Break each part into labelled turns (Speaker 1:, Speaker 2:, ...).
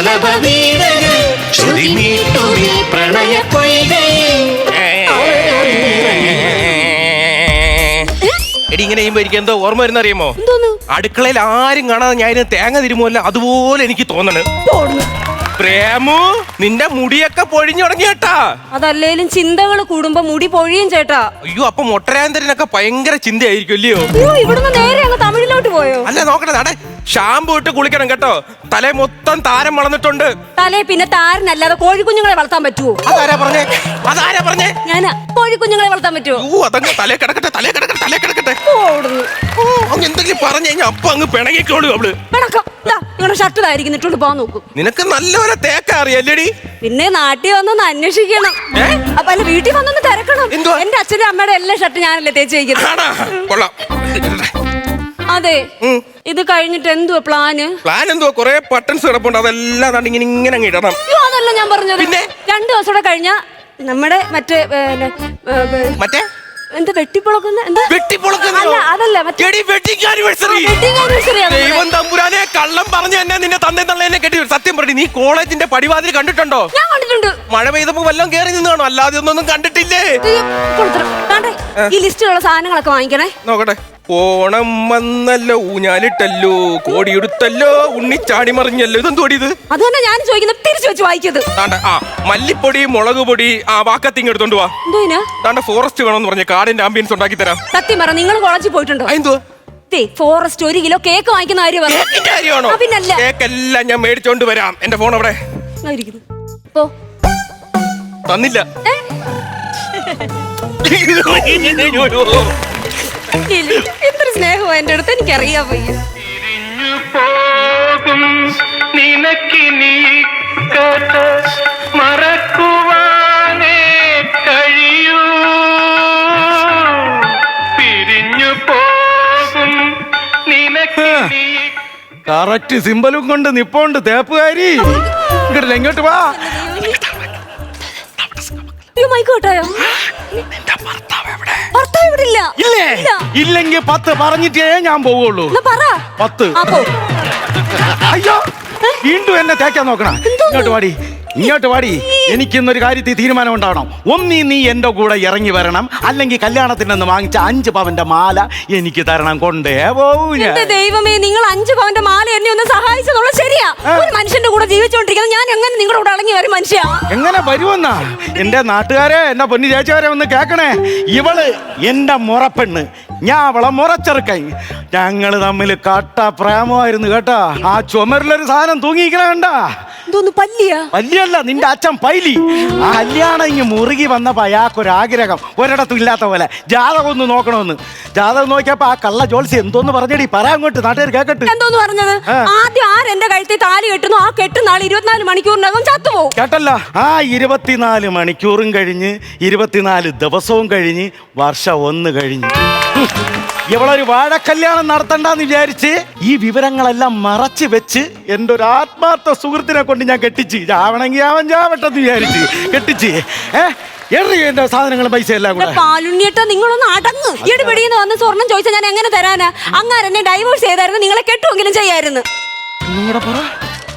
Speaker 1: ശലഭ വീണകൾ ശ്രുതി മീട്ടുമി പ്രണയ
Speaker 2: എടി ഇങ്ങനെ ചെയ്യുമ്പോ എനിക്ക് എന്തോ ഓർമ്മ വരുന്ന അറിയാമോ
Speaker 3: എന്തോന്ന്?
Speaker 2: അടുക്കളയിൽ ആരും കാണാതെ ഞാൻ ഇതിന് തേങ്ങ തിരുമല്ല അതുപോലെ എനിക്ക് തോന്നണ്.
Speaker 3: പോടുന്നു.
Speaker 2: പ്രേമു നിന്റെ മുടിയൊക്കെ പൊഴിഞ്ഞു തുടങ്ങി കേട്ടാ
Speaker 3: അതല്ലേലും ചിന്തകൾ കൂടുമ്പോ മുടി പൊഴിയും ചേട്ടാ.
Speaker 2: അയ്യോ അപ്പൊ മൊട്ടരാന്തരനൊക്കെ ഭയങ്കര ചിന്തയായിരിക്കും അല്ലയോ?
Speaker 3: അയ്യോ ഇവിടുന്ന് നേരെ അങ്ങ് തമിഴിലോട്ട് പോയോ?
Speaker 2: അല്ല നോക്കണേ ഷാമ്പൂ ഷാമ്പു ഇട്ട് കുളിക്കണം കേട്ടോ. തല മൊത്തം താരം വളർന്നിട്ടുണ്ട്.
Speaker 3: തലേ പിന്നെ താരനല്ലാതെ കോഴിക്കുഞ്ഞുങ്ങളെ വളർത്താൻ പറ്റുമോ
Speaker 2: അതാരാ പറഞ്ഞേ? അതാരാ പറഞ്ഞേ?
Speaker 3: ഞാനാ കോഴിക്കുഞ്ഞുങ്ങളെ വളർത്താൻ പറ്റുമോ
Speaker 2: ഓ അതങ്ങ് തലേ കിടക്കട്ടെ തലേ കിടക്കട്ടെ തലേ കിടക്കട്ടെ.
Speaker 3: ഓടുന്നു
Speaker 2: ഓ അങ്ങ് എന്തെങ്കിലും പറഞ്ഞു കഴിഞ്ഞാൽ അപ്പൊ അങ്ങ് പിണങ്ങിക്കോളൂ അവൾ.
Speaker 3: പിണക്കം. ദാ, നിങ്ങളുടെ ഷർട്ട് ഇതായിരിക്കും ഇട്ടോണ്ട് പോകാൻ നോക്കും.
Speaker 2: നിനക്ക് നല്ലപോലെ തേക്ക അറിയല്ലേടി?
Speaker 3: പിന്നെ നാട്ടിൽ വന്നൊന്ന് അന്വേഷിക്കണം? അപ്പൊ അല്ല വീട്ടിൽ വന്നൊന്ന് തിരക്കണം.
Speaker 2: എന്തുവാ?
Speaker 3: എന്റെ അച്ഛനും അമ്മയുടെ എല്ലാ ഷർട്ട് ഞാനല്ലേ തേച്ച് വയ്ക്കുന്നത്
Speaker 2: ആടാ കൊള്ളാം.
Speaker 3: അതെ. ഇത് കഴിഞ്ഞിട്ട് എന്തുവാ പ്ലാന്?
Speaker 2: പ്ലാൻ എന്തുവാ? കൊറേ പട്ടൻസ് കിടപ്പുണ്ട്. അതെല്ലാം ദാണ്ട് ഇങ്ങനെ ഇങ്ങനെ അങ്ങ് ഇടണം.
Speaker 3: അയ്യോ അതല്ല ഞാൻ പറഞ്ഞത്.
Speaker 2: പിന്നെ?
Speaker 3: രണ്ടു ദിവസം കൂടെ കഴിഞ്ഞാ നമ്മുടെ മറ്റേ പിന്നെ, ഏ, ഏ,
Speaker 2: മറ്റേ?
Speaker 3: എന്താ വെട്ടിപ്പൊളക്കുന്ന എന്താ?
Speaker 2: വെട്ടിപ്പൊളക്കുന്നോ?
Speaker 3: അല്ല അതല്ല മറ്റേ
Speaker 2: എടി വെഡിങ് ആനിവേഴ്സറി
Speaker 3: വെഡിങ് ആനിവേഴ്സറി
Speaker 2: ദൈവം തമ്പുരാനെ കള്ളം പറഞ്ഞു എന്നെ നിന്നെ തന്നേ തള്ള എന്നെ കെട്ടി സത്യം പറഞ്ഞു നീ കോളേജിന്റെ പടിവാതിൽ കണ്ടിട്ടുണ്ടോ?
Speaker 3: ഞാൻ കണ്ടിട്ടുണ്ട്.
Speaker 2: മഴ പെയ്തപ്പോ വല്ലതും കേറി നിന്ന് കാണും. അല്ലാതെ ഒന്നും കണ്ടിട്ടില്ലേ.
Speaker 3: ദാണ്ടെ, ഈ ലിസ്റ്റിലുള്ള സാധനങ്ങളൊക്കെ വാങ്ങിക്കണേ.
Speaker 2: നോക്കട്ടെ. ഓണം വന്നല്ലോ ഊഞ്ഞാലിട്ടല്ലോ കോടിയെടുത്തല്ലോ ഉണ്ണിച്ചാടി മറിഞ്ഞല്ലോ. ഇതെന്തോടി ഇത്?
Speaker 3: അത് തന്നെ ഞാൻ ചോദിക്കുന്നത്. തിരിച്ചു വെച്ച് വായിക്കത്
Speaker 2: ആ മല്ലിപ്പൊടി മുളക് പൊടി ആ വാക്കത്തിങ് എടുത്തോണ്ട് വാ.
Speaker 3: എന്തോ ഇതിനാ?
Speaker 2: ദാണ്ട ഫോറസ്റ്റ് വേണമെന്ന് പറഞ്ഞ കാടിന്റെ ആംബിയൻസ് ഉണ്ടാക്കി തരാം.
Speaker 3: സത്യം പറ നിങ്ങൾ കോളേജിൽ പോയിട്ടുണ്ടോ?
Speaker 2: എന്തോ
Speaker 3: ദേ, ഫോറസ്റ്റ് ഒരു കിലോ കേക്ക് വാങ്ങിക്കുന്ന കാര്യം പറഞ്ഞു പിന്നല്ല.
Speaker 2: കേക്കെല്ലാം ഞാൻ മേടിച്ചോണ്ട് വരാം. എന്റെ ഫോൺ അവിടെ.
Speaker 3: പോ.
Speaker 2: തന്നില്ല.
Speaker 3: എത്ര. എന്തൊരു സ്നേഹമാ എന്റെ അടുത്ത്. എനിക്കറിയാൻ
Speaker 1: പയ്യ നിനക്കിനി കഥ
Speaker 4: കറക്റ്റ് സിമ്പലും കൊണ്ട് നിപ്പോണ്ട് തേപ്പുകാരി. ഇങ്ങോട്ടില്ല ഇങ്ങോട്ട് വാ. ഇല്ലെങ്കിൽ പത്ത് പറഞ്ഞിട്ടേ ഞാൻ പോവുള്ളൂ. പത്ത്. അയ്യോ വീണ്ടും എന്നെ തേക്കാൻ നോക്കണം. ഇങ്ങോട്ട് വാടി. ഇങ്ങോട്ട് വാടി. എനിക്കിന്നൊരു കാര്യത്തിൽ തീരുമാനം ഉണ്ടാവണം ഒന്നീ നീ എന്റെ കൂടെ ഇറങ്ങി വരണം. അല്ലെങ്കിൽ കല്യാണത്തിന് നിന്ന് വാങ്ങിച്ച അഞ്ച് പവന്റെ മാല എനിക്ക് തരണം. കൊണ്ടേ
Speaker 3: ദൈവമേ നിങ്ങൾ അഞ്ച് പവന്റെ മാല എന്നെ ഒന്ന് സഹായിച്ചെന്നുള്ളത് ശരിയാ. ഒരു മനുഷ്യന്റെ കൂടെ ജീവിച്ചോണ്ടിരിക്കുന്നത് ഞാൻ എങ്ങനെ നിങ്ങളുടെ കൂടെ ഇറങ്ങി വരും മനുഷ്യ?
Speaker 4: എങ്ങനെ വരുമെന്നാ? എന്റെ നാട്ടുകാരെ എന്റെ പൊന്നു ചേച്ചവരെ ഒന്ന് കേക്കണേ ഇവൾ എന്റെ മുറപ്പെണ്ണ്. ഞാൻ അവളെ മുറച്ചെറുക്കൻ ഞങ്ങൾ തമ്മിൽ കട്ട പ്രേമമായിരുന്നു കേട്ടാ. ആ ചുമരിലൊരു സാധനം തൂങ്ങിയിരിക്കണ കണ്ടാ.
Speaker 3: എന്തോന്ന് പല്ലിയാ?
Speaker 4: വലിയല്ല നിന്റെ അച്ഛൻ പൈലി. ആ കല്യാണം ഇങ്ങ് മുറുകി വന്നപ്പോ അയാൾക്കൊരാഗ്രഹം ഒരിടത്തും ഇല്ലാത്ത പോലെ. ജാതകം ഒന്ന് നോക്കണമെന്ന് ജാതകം നോക്കിയപ്പോ ആ കള്ള ജോൽസി എന്തോന്ന് പറഞ്ഞടി? പറയാൻ അങ്ങോട്ട് നാട്ടുകാർ കേക്കട്ടെ.
Speaker 3: എന്തോന്ന് പറഞ്ഞത്. ആദ്യം ആരെന്റെ കഴുത്തിൽ താലി കെട്ടുന്നു? ആ കെട്ടുന്നാൾ ഇരുപത്തിനാല് മണിക്കൂറിനകം ചത്തുപോകും
Speaker 4: കേട്ടല്ല. ആ ഇരുപത്തിനാല് മണിക്കൂറും കഴിഞ്ഞ് ഇരുപത്തിനാല് ദിവസവും കഴിഞ്ഞ് വർഷം ഒന്ന് കഴിഞ്ഞ്. ഇവളൊരു വാഴക്കല്യാണം നടത്തണ്ടെന്ന് വിചാരിച്ച് ഈ വിവരങ്ങളെല്ലാം മറച്ചു വെച്ച് എന്റെ ഒരു ആത്മാർത്ഥ സുഹൃത്തിനെ കൊണ്ട് ഞാൻ കെട്ടിച്ച്. ചാവണമെങ്കിൽ അവൻ ചാവട്ടെന്ന് വിചാരിച്ച് കെട്ടിച്ച്. ഏ? എറി എന്റെ സാധനങ്ങളും പൈസ എല്ലാം കൂടെ.
Speaker 3: പാലുണ്ണിയേട്ട നിങ്ങളൊന്ന് അടങ്ങ്. ഈട് പിടിയെന്ന് വന്ന് സ്വർണം ചോദിച്ചാൽ ഞാൻ എങ്ങനെ തരാനാ? അങ്ങാർ എന്നെ ഡൈവോഴ്സ് ചെയ്തായിരുന്നു നിങ്ങളെ കെട്ടുമെങ്കിലും ചെയ്യായിരുന്നു.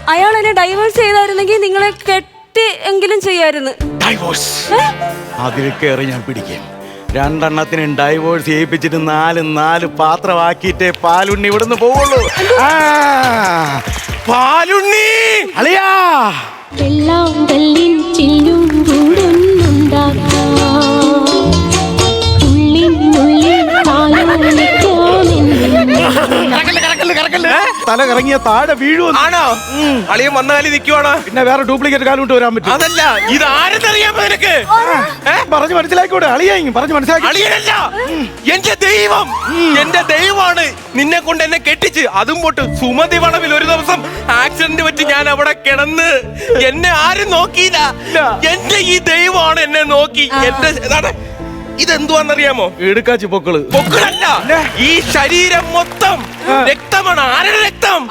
Speaker 3: അയാൾ എന്നെ ഡൈവോഴ്സ് ചെയ്തായിരുന്നെങ്കിൽ നിങ്ങളെ കെട്ടി എങ്കിലും ചെയ്യായിരുന്നു.
Speaker 4: ഡൈവോഴ്സ്? അതിൽ കയറി ഞാൻ പിടിക്കും. രണ്ടെണ്ണത്തിനും ഡൈവോഴ്സ് ചെയ്യിപ്പിച്ചിട്ട് നാല് നാല് പാത്രമാക്കിയിട്ടേ പാലുണ്ണി ഇവിടുന്ന് പോവുള്ളൂ. ആ, പാലുണ്ണി! അളിയാ!
Speaker 5: എല്ലാം കല്ലിൻ ചില്ലും
Speaker 4: തല കറങ്ങിയ താഴെ വീഴുമെന്ന്
Speaker 2: ആണോ? അളിയൻ വന്ന കാലി നിൽക്കുവാണോ
Speaker 4: പിന്നെ വേറെ ഡ്യൂപ്ലിക്കേറ്റ് കാലം കൊണ്ട് വരാൻ പറ്റും
Speaker 2: അതല്ല ഇത് ആരെന്നറിയാമോ നിനക്ക്? ഏ?
Speaker 4: പറഞ്ഞു മനസ്സിലാക്കൂടെ അളിയായി പറഞ്ഞു മനസ്സിലാക്കി.
Speaker 2: അളിയനല്ല എന്റെ ദൈവം എന്റെ ദൈവമാണ് നിന്നെ കൊണ്ട് എന്നെ കെട്ടിച്ച്. അതും പോട്ട് സുമതി വളവിൽ ഒരു ദിവസം ആക്സിഡന്റ് പറ്റി ഞാൻ അവിടെ കിടന്ന് എന്നെ ആരും നോക്കിയില്ല. എന്റെ ഈ ദൈവമാണ് എന്നെ നോക്കി. എന്റെ ഇതെന്തുവാന്നറിയാമോ
Speaker 4: എടുക്കാച്ചി പൊക്കൾ.
Speaker 2: പൊക്കളല്ല. ഈ ശരീരം മൊത്തം രക്തമാണ്. ആരുടെ രക്തം?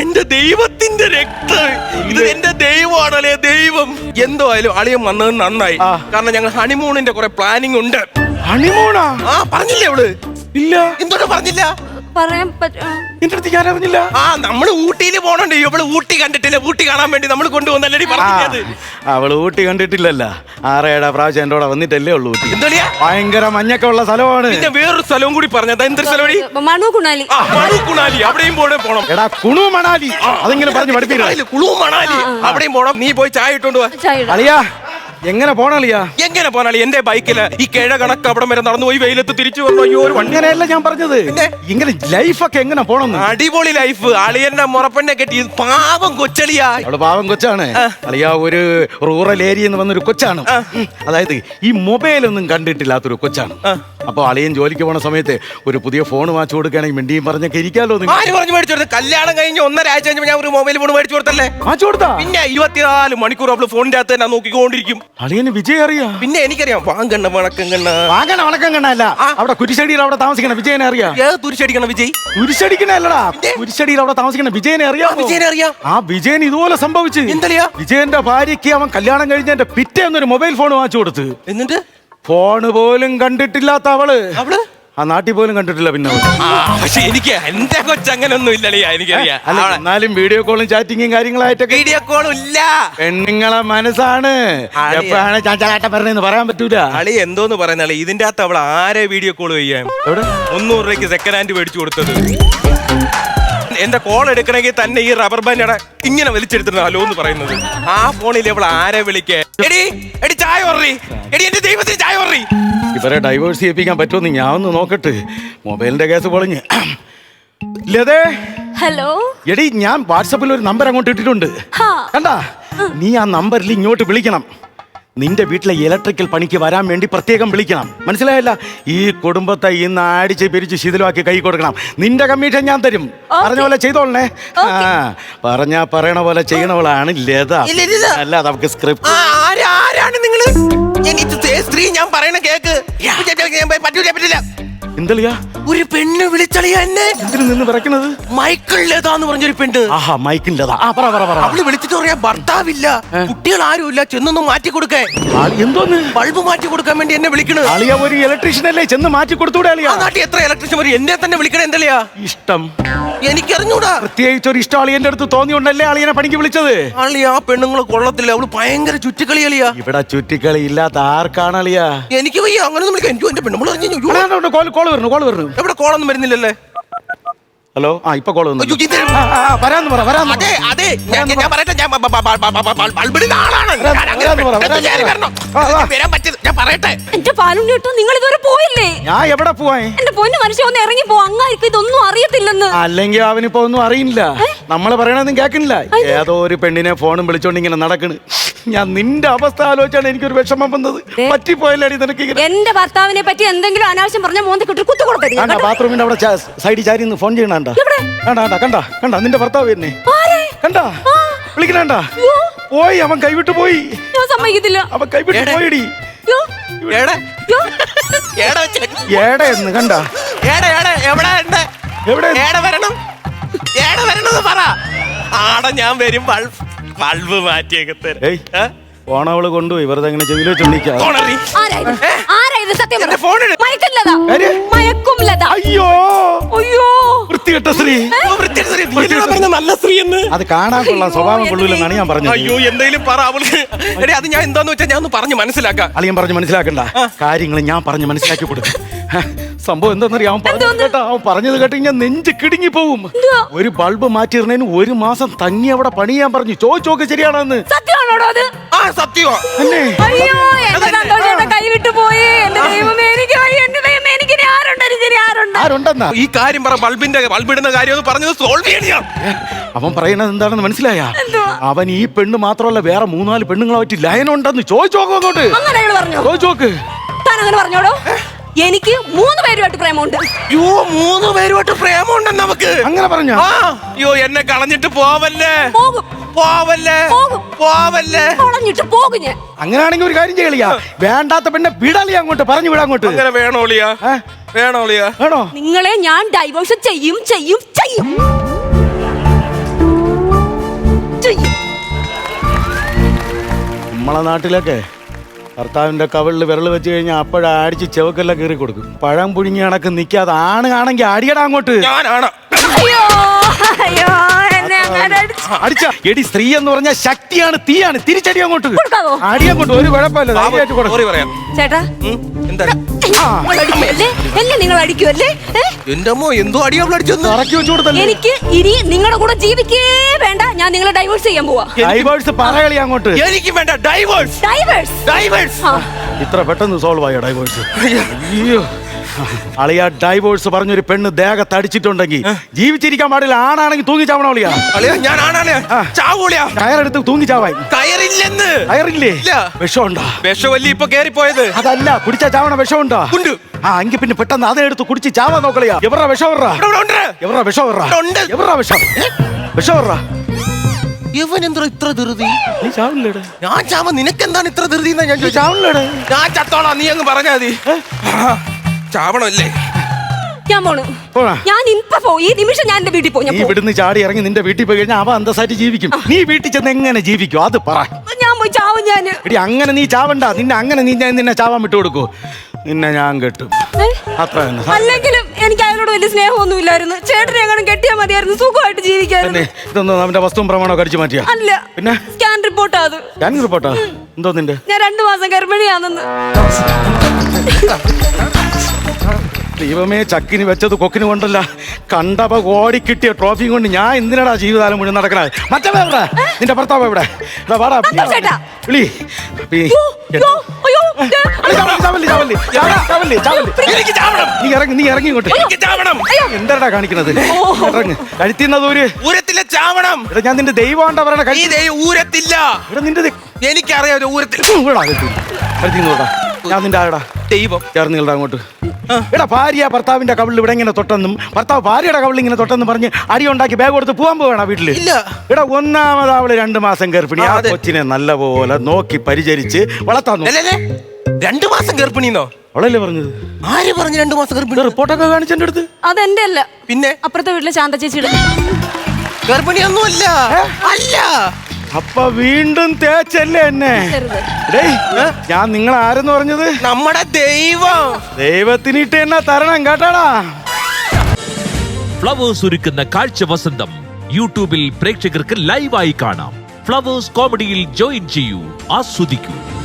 Speaker 2: എന്റെ ദൈവത്തിന്റെ രക്തം. ഇത് എന്റെ ദൈവമാണല്ലേ ദൈവം. എന്തോ ആയാലും അളിയൻ വന്നത് നന്നായി. കാരണം ഞങ്ങൾ ഹണിമൂണിന്റെ കുറെ പ്ലാനിങ് ഉണ്ട്.
Speaker 4: ഹണിമൂണാ
Speaker 2: ആ പറഞ്ഞില്ലേ അവൾ?
Speaker 4: ഇല്ല.
Speaker 2: എന്തുകൊണ്ട് പറഞ്ഞില്ല?
Speaker 3: പറയാൻ പറ്റും
Speaker 4: അടുത്ത് ഞാൻ അറിഞ്ഞില്ല
Speaker 2: ആ നമ്മൾ ഊട്ടിയിൽ പോണുണ്ട്. ഇവൾ ഊട്ടി കണ്ടിട്ടില്ല. ഊട്ടി കാണാൻ വേണ്ടി നമ്മൾ കൊണ്ടുവന്നല്ലേ പറഞ്ഞത്
Speaker 4: അവൾ ഊട്ടി കണ്ടിട്ടില്ലല്ല. ആറേടാ പ്രാവശ്യം എന്റെ കൂടെ വന്നിട്ടല്ലേ ഉള്ളൂ ഊട്ടി.
Speaker 2: എന്താ
Speaker 4: ഭയങ്കര മഞ്ഞൊക്കെ ഉള്ള സ്ഥലമാണ്.
Speaker 2: പിന്നെ വേറൊരു സ്ഥലവും കൂടി പറഞ്ഞത് എന്തൊരു സ്ഥലം
Speaker 3: മണു കുണാലി.
Speaker 2: ആ മണു കുണാലി. അവിടെയും പോണേ പോണം.
Speaker 4: എടാ കുണു മണാലി. അതെങ്കിലും പറഞ്ഞു പഠിപ്പിക്കില്ല
Speaker 2: കുളു മണാലി. അവിടെയും പോണം. നീ പോയി ചായ ഇട്ടോണ്ട് വാ.
Speaker 3: ചായ
Speaker 4: അളിയാ എങ്ങനെ പോണളിയാ
Speaker 2: എങ്ങനെ പോണാളി എന്റെ ബൈക്കിൽ ഈ കിഴ കണക്ക് അവിടം വരെ നടന്നു പോയി വെയിലത്ത് തിരിച്ചു വന്നു. അയ്യോ ഒരു വണ്ടി
Speaker 4: അങ്ങനെയല്ല ഞാൻ പറഞ്ഞത്. ഇങ്ങനെ ലൈഫൊക്കെ എങ്ങനെ പോണെന്ന്?
Speaker 2: അടിപൊളി ലൈഫ്. അളിയന്റെ മുറപ്പെണ്ണെ കെട്ടി. പാവം കൊച്ചളിയാ.
Speaker 4: അവൾ പാവം കൊച്ചാണ്. അളിയാ ഒരു റൂറൽ ഏരിയ എന്ന് വന്നൊരു കൊച്ചാണ്. അതായത് ഈ മൊബൈലൊന്നും കണ്ടിട്ടില്ലാത്തൊരു കൊച്ചാണ്. അപ്പൊ അളിയൻ ജോലിക്ക് പോണ സമയത്ത് ഒരു പുതിയ ഫോൺ വാങ്ങിച്ചു കൊടുക്കുകയാണെങ്കിൽ മിണ്ടിയും പറഞ്ഞൊക്കെ ഇരിക്കാലോ നിങ്ങൾ?
Speaker 2: ആര് പറഞ്ഞു മേടിച്ചു കൊടുത്തത് കല്യാണം കഴിഞ്ഞ് ഒന്നര ആഴ്ച കഴിഞ്ഞപ്പോൾ ഞാൻ ഒരു മൊബൈൽ ഫോൺ മേടിച്ചു കൊടുത്തല്ലേ?
Speaker 4: വാങ്ങിച്ചു കൊടുത്താ?
Speaker 2: പിന്നെ ഇരുപത്തിനാല് മണിക്കൂർ അവൾ ഫോണിന്റെ അകത്ത് തന്നെ നോക്കിക്കൊണ്ടിരിക്കും.
Speaker 4: അളിയന് വിജയ് അറിയാം?
Speaker 2: പിന്നെ എനിക്കറിയാം. വാങ്കണ്ണ വണക്കണ്ണ
Speaker 4: വാങ്ങണ വണക്കം കണ്ണല്ല അവിടെ കുരിശടിയിൽ അവിടെ താമസിക്കണ വിജയനെ അറിയാം.
Speaker 2: ഏത് തുരിശടിക്കണം വിജയ്?
Speaker 4: കുരിശടിക്കണല്ലടാ കുരിശടിയിൽ അവിടെ താമസിക്കണ വിജയനെ അറിയാം
Speaker 2: വിജയനെ അറിയാം.
Speaker 4: ആ വിജയൻ ഇതുപോലെ സംഭവിച്ചു.
Speaker 2: എന്തറിയാ
Speaker 4: വിജയന്റെ ഭാര്യയ്ക്ക് അവൻ കല്യാണം കഴിഞ്ഞതിന്റെ പിറ്റേന്നൊരു മൊബൈൽ ഫോൺ വാങ്ങിച്ചു കൊടുത്ത്.
Speaker 2: എന്നിട്ട്?
Speaker 4: ഫോണ് പോലും കണ്ടിട്ടില്ലാത്ത അവൾ.
Speaker 2: അവൾ?
Speaker 4: ആ നാട്ടിൽ പോലും കണ്ടിട്ടില്ല പിന്നെ
Speaker 2: ആ പക്ഷെ എനിക്ക് എന്റെ കൊച്ചങ്ങനൊന്നും ഇല്ലളിയാ എനിക്കറിയാം.
Speaker 4: അല്ല എന്നാലും വീഡിയോ കോളും ചാറ്റിങ്ങും കാര്യങ്ങളായിട്ടൊക്കെ
Speaker 2: വീഡിയോ കോളും ഇല്ല.
Speaker 4: പെണ്ണുങ്ങളെ മനസ്സാണ്.
Speaker 2: ആളിയാ.
Speaker 4: എപ്പോഴാണ് ചാച്ചാട്ടം പറഞ്ഞെന്ന് പറയാൻ പറ്റൂല.
Speaker 2: അളി എന്തോന്ന് പറയുന്ന അളി? ഇതിന്റെ അകത്ത് അവൾ ആരെ വീഡിയോ കോൾ ചെയ്യാൻ
Speaker 4: എവിടെ?
Speaker 2: മുന്നൂറ് രൂപയ്ക്ക് സെക്കൻഡ് ഹാൻഡ് മേടിച്ചു കൊടുത്തത്. എന്റെ കോൾ എടുക്കണമെങ്കിൽ തന്നെ ഈ റബ്ബർ ബാൻഡ് ഇങ്ങനെ വലിച്ചെടുത്തിരുന്ന ഹലോ എന്ന് പറയുന്നത്. ആ ഫോണിൽ അവൾ ആരെ വിളിക്കേ? എടി എടി ചായ എടി എന്റെ ദൈവത്തിന് ചായ
Speaker 4: ഇവരെ ഡൈവേഴ്സ് ചെയ്യിപ്പിക്കാൻ പറ്റുമെന്ന് ഞാൻ ഒന്ന് നോക്കട്ടെ. മൊബൈലിന്റെ കേസ് പൊളിഞ്ഞ്. ലതേ.
Speaker 3: ഹലോ
Speaker 4: എടി ഞാൻ വാട്സപ്പിൽ ഒരു നമ്പർ അങ്ങോട്ട് ഇട്ടിട്ടുണ്ട്. കണ്ടാ? നീ ആ നമ്പറിൽ ഇങ്ങോട്ട് വിളിക്കണം. നിന്റെ വീട്ടിലെ ഇലക്ട്രിക്കൽ പണിക്ക് വരാൻ വേണ്ടി പ്രത്യേകം വിളിക്കണം. മനസ്സിലായല്ല? ഈ കുടുംബത്തെ ഇന്ന് അടിച്ച് പിരിച്ച് ശിഥിലമാക്കി കൈ കൊടുക്കണം. നിന്റെ കമ്മീഷൻ ഞാൻ തരും. പറഞ്ഞ പോലെ ചെയ്തോളണേ. ആ പറഞ്ഞാ പറയണ പോലെ ചെയ്യണവളാണ് ലത
Speaker 2: ഇല്ല, ഇല്ല.
Speaker 4: അല്ല നമുക്ക് സ്ക്രിപ്റ്റ്
Speaker 2: ആരാണ് നിങ്ങൾ?
Speaker 4: എന്തളിയാ
Speaker 2: ഒരു പെണ്ണ് വിളിച്ചളിയ എന്നെ?
Speaker 4: എന്തിനു നിന്ന് വിറയ്ക്കണത്
Speaker 2: മൈക്കിൾ ലതാന്ന് പറഞ്ഞൊരു പെണ്ണ്.
Speaker 4: ആഹാ മൈക്കിന്റെതാ ആ പറ പറ പറ.
Speaker 2: അവൾ വിളിച്ചിട്ട് പറയാ ഭർത്താവില്ല കുട്ടികൾ ആരുമില്ല ചെന്നൊന്ന് മാറ്റി കൊടുക്കേ.
Speaker 4: എന്തോന്ന്?
Speaker 2: ബൾബ് മാറ്റി കൊടുക്കാൻ വേണ്ടി എന്നെ വിളിക്കണത്
Speaker 4: അളിയ ഒരു ഇലക്ട്രീഷ്യൻ അല്ലേ? ചെന്ന് മാറ്റി കൊടുത്തൂടെ അളിയ.
Speaker 2: നാട്ടിൽ എത്ര ഇലക്ട്രീഷ്യൻ വരും എന്നെ തന്നെ വിളിക്കണ എന്തല്ലയാ
Speaker 4: ഇഷ്ടം.
Speaker 2: എനിക്കറിഞ്ഞൂടാ.
Speaker 4: പ്രത്യേകിച്ച് ഒരു ഇഷ്ടം അളിയന്റെ അടുത്ത് തോന്നിയുണ്ടല്ലേ അളിയനെ പണിക്ക് വിളിച്ചത്?
Speaker 2: അളി ആ പെണ്ണുങ്ങളെ കൊള്ളത്തില്ല. അവൾ ഭയങ്കര ചുറ്റിക്കളി അളിയാ
Speaker 4: ഇവിടെ ചുറ്റിക്കളി ഇല്ലാത്ത ആർക്കാണ് അളിയ
Speaker 2: എനിക്ക് വയ്യ. അങ്ങനെ വിളിക്കാം എനിക്ക് എന്റെ
Speaker 4: കോൾ കോൾ വരുന്നു കോൾ വരുന്നു.
Speaker 2: എവിടെ കോളൊന്നും വരുന്നില്ലല്ലേ?
Speaker 4: ഹലോ? ആ ഇപ്പൊ കോൾ വന്നു. വരാന്ന് പറ വരാന്ന്
Speaker 2: അതെ അതെ. ഞാൻ പറയട്ടെ. ഞാൻ ബൾബിടുന്ന ആളാണ്.
Speaker 4: വരാൻ-
Speaker 2: ഞാൻ പറ്റിയത് പറയട്ടെ.
Speaker 3: എന്റെ കേട്ടോ നിങ്ങൾ ഇതുവരെ
Speaker 4: ഞാൻ എവിടെ പോവാൻ?
Speaker 3: എന്റെ പൊന്നു മനുഷ്യ ഒന്ന് ഇറങ്ങി പോ. അങ്ങാർക്ക് ഇതൊന്നും അറിയത്തില്ലെന്ന്.
Speaker 4: അല്ലെങ്കിൽ അവനിപ്പോ ഒന്നും അറിയില്ല. നമ്മൾ പറയണതും കേൾക്കണില്ല ഏതോ ഒരു പെണ്ണിനെ ഫോണും വിളിച്ചോണ്ട് ഇങ്ങനെ നടക്കണ്. ഞാൻ നിന്റെ അവസ്ഥ ആലോചിച്ചാണ് എനിക്കൊരു വിഷമം വന്നത്. പറ്റിപ്പോയല്ലേ നിനക്ക്
Speaker 3: എന്റെ ഭർത്താവിനെ പറ്റി എന്തെങ്കിലും അനാവശ്യം പറഞ്ഞ മോന്തി കിട്ടി കുത്തു
Speaker 4: കണ്ട ബാത്റൂമിന്റെ അവിടെ സൈഡിൽ ചാരി നിന്ന് ഫോൺ ചെയ്യണണ്ട കണ്ടാ.
Speaker 3: കണ്ടാ
Speaker 4: കണ്ടാ കണ്ട കണ്ട കണ്ട നിന്റെ ഭർത്താവ് തന്നെ കണ്ടാ. വിളിക്കണണ്ട പോയി അവൻ കൈവിട്ട് പോയി.
Speaker 3: ഞാൻ സമ്മതിക്കത്തില്ല.
Speaker 4: അവൻ കൈവിട്ട്? പോയിടി.
Speaker 2: ഏടെ
Speaker 4: കണ്ട
Speaker 2: ഏട, ഏടെ എവിടെ ഉണ്ട്
Speaker 4: എവിടെ?
Speaker 2: ഏടെ വരണം ഏടെ വരണമെന്ന് പറ ആടെ ഞാൻ വരും ബൾബ് ബൾബ് മാറ്റിയൊക്കെ തരും
Speaker 4: ഏയ് ഫോണവൾ കൊണ്ടുപോയി വെറുതെ അങ്ങനെ ചെവിയിൽ വെച്ചോണ്ടിരിക്കാ?
Speaker 3: സത്യം പറ.
Speaker 2: എന്റെ ഫോൺ എടു.
Speaker 3: മയക്കും ലത.
Speaker 4: ആര്?
Speaker 3: മയക്കും ലത.
Speaker 4: അയ്യോ
Speaker 3: അയ്യോ
Speaker 4: വൃത്തികെട്ട സ്ത്രീ.
Speaker 2: നല്ല സ്ത്രീ എന്ന്.
Speaker 4: അത് കാണാൻ കൊള്ളാം. സ്വഭാവം കൊള്ളൂലെന്നാണ് ഞാൻ പറഞ്ഞത്.
Speaker 2: അയ്യോ എന്തെങ്കിലും പറ അവൾക്ക് എടി അത് ഞാൻ എന്താന്ന് വെച്ചാൽ ഞാൻ ഒന്ന് പറഞ്ഞു മനസ്സിലാക്കാം.
Speaker 4: അളിയൻ പറഞ്ഞു മനസ്സിലാക്കണ്ട. കാര്യങ്ങൾ ഞാൻ പറഞ്ഞു മനസ്സിലാക്കി കൊടുക്കും. സംഭവം എന്താണെന്നറിയാം അവൻ പറഞ്ഞു കേട്ടോ. അവൻ പറഞ്ഞത് കേട്ട് ഞാൻ നെഞ്ച് കിടുങ്ങി പോവും. ഒരു ബൾബ് മാറ്റിയിരുന്നതിന് ഒരു മാസം തങ്ങി അവിടെ പണിയാൻ പറഞ്ഞു. ചോദിച്ചോക്ക് ശരിയാണെന്ന്.
Speaker 3: സത്യമാണോ അത്?
Speaker 2: ആ സത്യോ
Speaker 4: അല്ലേ ആരുണ്ടെന്നാ?
Speaker 2: ഈ കാര്യം പറ ബൾബിന്റെ ബൾബിടുന്ന കാര്യം ഒന്ന് പറഞ്ഞത് സോൾവ് ചെയ്യണിയാ.
Speaker 4: അവൻ പറയുന്നത് എന്താണെന്ന് മനസ്സിലായ? അവൻ ഈ പെണ്ണ് മാത്രമല്ല വേറെ മൂന്നാൽ പെണ്ണുങ്ങളെ പറ്റി ലയനുണ്ടെന്ന് ചോദിച്ചോക്ക് അങ്ങോട്ട്.
Speaker 3: അങ്ങനെ അയാൾ പറഞ്ഞു?
Speaker 4: ചോദിച്ചോക്ക്
Speaker 3: താൻ അങ്ങനെ പറഞ്ഞോടോ എനിക്ക് മൂന്ന് പേരുമായിട്ട് പ്രേമമുണ്ട്.
Speaker 2: യോ മൂന്ന് പേരുമായിട്ട് പ്രേമമുണ്ടെന്ന് നമുക്ക്.
Speaker 4: അങ്ങനെ പറഞ്ഞോ?
Speaker 2: ആ യോ എന്നെ കളഞ്ഞിട്ട് പോവല്ലേ?
Speaker 3: പോകും.
Speaker 2: പോവല്ലേ?
Speaker 3: പോകും.
Speaker 2: പോവല്ലേ?
Speaker 3: കളഞ്ഞിട്ട് പോകും ഞാൻ.
Speaker 4: അങ്ങനെയാണെങ്കിൽ ഒരു കാര്യം ചെയ്യലിയാ വേണ്ടാത്ത പെണ്ണെ വിടലിയാ അങ്ങോട്ട് പറഞ്ഞു വിടാ അങ്ങോട്ട്.
Speaker 2: അങ്ങനെ വേണോളിയാ
Speaker 4: ഏ?
Speaker 2: വേണോളിയാ
Speaker 4: വേണോ?
Speaker 3: നിങ്ങളെ ഞാൻ ഡൈവോഴ്സ് ചെയ്യും ചെയ്യും ചെയ്യും. ചെയ്യും.
Speaker 4: നമ്മളെ നാട്ടിലൊക്കെ ഭർത്താവിന്റെ കവിളിൽ വിരൽ വെച്ച് കഴിഞ്ഞാൽ അപ്പോഴാ അടിച്ച് ചെവക്കെല്ലാം കീറി കൊടുക്കും. പഴം പുഴുങ്ങി കണക്ക് നിൽക്കാതെ ആണ് ആണെങ്കിൽ അടിയടാ അങ്ങോട്ട്.
Speaker 2: ഞാനാണ്.
Speaker 3: അയ്യോ അയ്യോ. അടിച്ചു
Speaker 4: അടിച്ച. എടി സ്ത്രീ എന്ന് പറഞ്ഞാൽ ശക്തിയാണ് തീയാണ്. തിരിച്ചടി അങ്ങോട്ട്.
Speaker 3: കൊടുക്കാവോ?
Speaker 4: അടി അങ്ങോട്ട്. ഒരു കുഴപ്പമില്ല. ധൈര്യമായിട്ട് കൊടുക്ക്.
Speaker 2: സോറി പറയാം.
Speaker 3: ചേട്ടാ.
Speaker 2: ഉം, എന്താ?
Speaker 3: നിങ്ങൾ അടിക്കുമല്ലേ നിങ്ങൾ അടിക്കുമല്ലേ ഏ?
Speaker 2: എന്റെ അമ്മോ എന്തോ അടി അവൾ അടിച്ചെന്ന്?
Speaker 4: ഇറക്കി വെച്ചു കൊടുത്തല്ലേ?
Speaker 3: എനിക്ക് ഇനി നിങ്ങളുടെ കൂടെ ജീവിക്കേ വേണ്ട. ഞാൻ നിങ്ങളെ ഡൈവേഴ്സ് ചെയ്യാൻ പോവാ.
Speaker 4: ഡൈവേഴ്സ് പറകളി അങ്ങോട്ട്.
Speaker 2: എനിക്ക് വേണ്ട ഡൈവേഴ്സ്
Speaker 3: ഡൈവേഴ്സ്
Speaker 2: ഡൈവേഴ്സ്
Speaker 4: ഇത്ര പെട്ടെന്ന് സോൾവ് ആയോ ഡൈവേഴ്സ് അയ്യോ. അളിയ ഡൈവോഴ്സ് പറഞ്ഞൊരു പെണ്ണ് ദേഹത്ത് അടിച്ചിട്ടുണ്ടെങ്കിൽ ജീവിച്ചിരിക്കാൻ പാടില്ല. ആണാണെങ്കിൽ തൂങ്ങി ചാവണ അളിയാ?
Speaker 2: അളിയാ ഞാൻ ആണാണ്. ചാവൂളിയാ
Speaker 4: കയറെടുത്ത് തൂങ്ങി ചാവായി
Speaker 2: കയറില്ലെന്ന്.
Speaker 4: കയറില്ലേ?
Speaker 2: ഇല്ല.
Speaker 4: വിഷമല്ലേ
Speaker 2: വിഷവല്ലി ഇപ്പൊ കേറിപ്പോയത്?
Speaker 4: അതല്ല കുടിച്ച ചാവണ വിഷമുണ്ടോ?
Speaker 2: ഉണ്ട്.
Speaker 4: ആ എങ്കിൽ പിന്നെ പെട്ടെന്ന് അതെടുത്ത് കുടിച്ച് ചാവാൻ നോക്കളിയാ എവറാ വിഷം എവറാ വിഷം എവറാ വിഷം? വിഷം
Speaker 2: ഇവൻ എന്തോ ഇത്ര ധൃതി?
Speaker 4: നീ ചാവില്ലേടെ
Speaker 2: ഞാൻ ചാവ. നിനക്ക് എന്താണ് ഇത്ര ധൃതി എന്നാ ഞാൻ
Speaker 4: ചാവില്ലേടെ
Speaker 2: ഞാൻ ചത്തോളാം. നീ അങ്ങ് പറഞ്ഞാ മതി. ചാവണമല്ലേ?
Speaker 3: ഞാൻ പോണു? ഞാൻ ഇപ്പൊ പോ ഈ നിമിഷം ഞാൻ എന്റെ വീട്ടിൽ പോയി ഞാൻ
Speaker 4: നീ ഇവിടുന്ന് ചാടി ഇറങ്ങി നിന്റെ വീട്ടിൽ പോയി കഴിഞ്ഞാൽ അവ അന്തസ്സായിട്ട് ജീവിക്കും. നീ വീട്ടിൽ ചെന്ന് എങ്ങനെ ജീവിക്കും? അത് പറ.
Speaker 3: ഞാൻ പോയി ചാവും ഞാൻ
Speaker 4: എടി അങ്ങനെ നീ ചാവണ്ട. നിന്നെ അങ്ങനെ നീ ഞാൻ നിന്നെ ചാവാൻ വിട്ടു കൊടുക്കൂ. നിന്നെ ഞാൻ കെട്ടും. അത്ര
Speaker 3: അല്ലെങ്കിലും എനിക്ക് അയാളോട് വലിയ സ്നേഹമൊന്നും ഇല്ലായിരുന്നു. ചേട്ടനെ എങ്ങനെ കെട്ടിയാൽ മതിയായിരുന്നു. സുഖമായിട്ട് ജീവിക്കായിരുന്നു.
Speaker 4: ഇതൊന്നും അവന്റെ വസ്തുവും പ്രമാണോ കടിച്ചു മാറ്റിയ.
Speaker 3: അല്ല.
Speaker 4: പിന്നെ?
Speaker 3: സ്കാൻ റിപ്പോർട്ടാ അത്.
Speaker 4: സ്കാൻ റിപ്പോർട്ടാ? എന്തോ നിന്റെ?
Speaker 3: ഞാൻ രണ്ടു മാസം ഗർഭിണിയാണെന്ന്.
Speaker 4: ദൈവമേ ചക്കിന് വെച്ചത് കൊക്കിന് കൊണ്ടല്ല. കണ്ടപ്പ ഓടി കിട്ടിയ ട്രോഫിയും കൊണ്ട് ഞാൻ എന്തിനാടാ ജീവിതകാലം മുഴുവൻ നടക്കണേ? മറ്റേ എവിടെ? നിന്റെ ഭർത്താവ് എവിടെ? എടാ, വാടാ. വിളി. നീ ഇറങ്ങി നീ ഇറങ്ങി ഇങ്ങോട്ട്. എന്താടാ കാണിക്കണത്? ഇറങ്ങ്. കഴുത്തിന്നത് ഒരു
Speaker 2: ഊരത്തില്ല ചാവണം.
Speaker 4: ഞാൻ നിന്റെ ദൈവമാണ്ടാ
Speaker 2: ഊരത്തില്ല.
Speaker 4: നിന്റെ ദൈ-
Speaker 2: എനിക്കറിയാം ഒരു ഊരത്തിൽ
Speaker 4: ഞാൻ നിന്റെ ആടാ
Speaker 2: ദൈവം.
Speaker 4: ചേർന്ന് നിങ്ങളുടെ അങ്ങോട്ട്. എടാ ഭാര്യ ഭർത്താവിന്റെ കവിളിൽ ഇവിടെ ഇങ്ങനെ തൊട്ടെന്നും ഭർത്താവ് ഭാര്യയുടെ കവിളിൽ ഇങ്ങനെ തൊട്ടെന്നും പറഞ്ഞ് അടി ഉണ്ടാക്കി ബാഗ് കൊടുത്ത് പോകാൻ പോവാണ് വീട്ടിൽ?
Speaker 2: ഇല്ല.
Speaker 4: എടാ ഒന്നാമത് അവൾ രണ്ടു മാസം ഗർഭിണി. ആ. കൊച്ചിനെ നല്ലപോലെ നോക്കി പരിചരിച്ച് വളർത്താൻ.
Speaker 2: രണ്ടു മാസം ഗർഭിണിന്നോ?
Speaker 4: അവളല്ലേ പറഞ്ഞത്?
Speaker 2: ആര് പറഞ്ഞു രണ്ടു മാസം ഗർഭിണി?
Speaker 4: റിപ്പോർട്ടൊക്കെ കാണിച്ചെന്റെ അടുത്ത്.
Speaker 3: അതെന്റെ അല്ല.
Speaker 2: പിന്നെ?
Speaker 3: അപ്പുറത്തെ വീട്ടിലെ ശാന്ത ചേച്ചിയുടെ
Speaker 2: ഗർഭിണിയൊന്നുമല്ല. അല്ല.
Speaker 4: അപ്പൊ വീണ്ടും തേച്ചല്ലേ എന്നെ. ഡേയ് ഞാൻ നിങ്ങൾ ആരെന്ന് പറഞ്ഞത്?
Speaker 2: നമ്മുടെ ദൈവം.
Speaker 4: ദൈവത്തിനിട്ട് എന്നാ തരണം കേട്ടാടാ.
Speaker 6: ഫ്ലവേഴ്സ് ഒരുക്കുന്ന കാഴ്ച വസന്തം യൂട്യൂബിൽ പ്രേക്ഷകർക്ക് ലൈവായി കാണാം. ഫ്ലവേഴ്സ് കോമഡിയിൽ ജോയിൻ ചെയ്യൂ ആസ്വദിക്കൂ.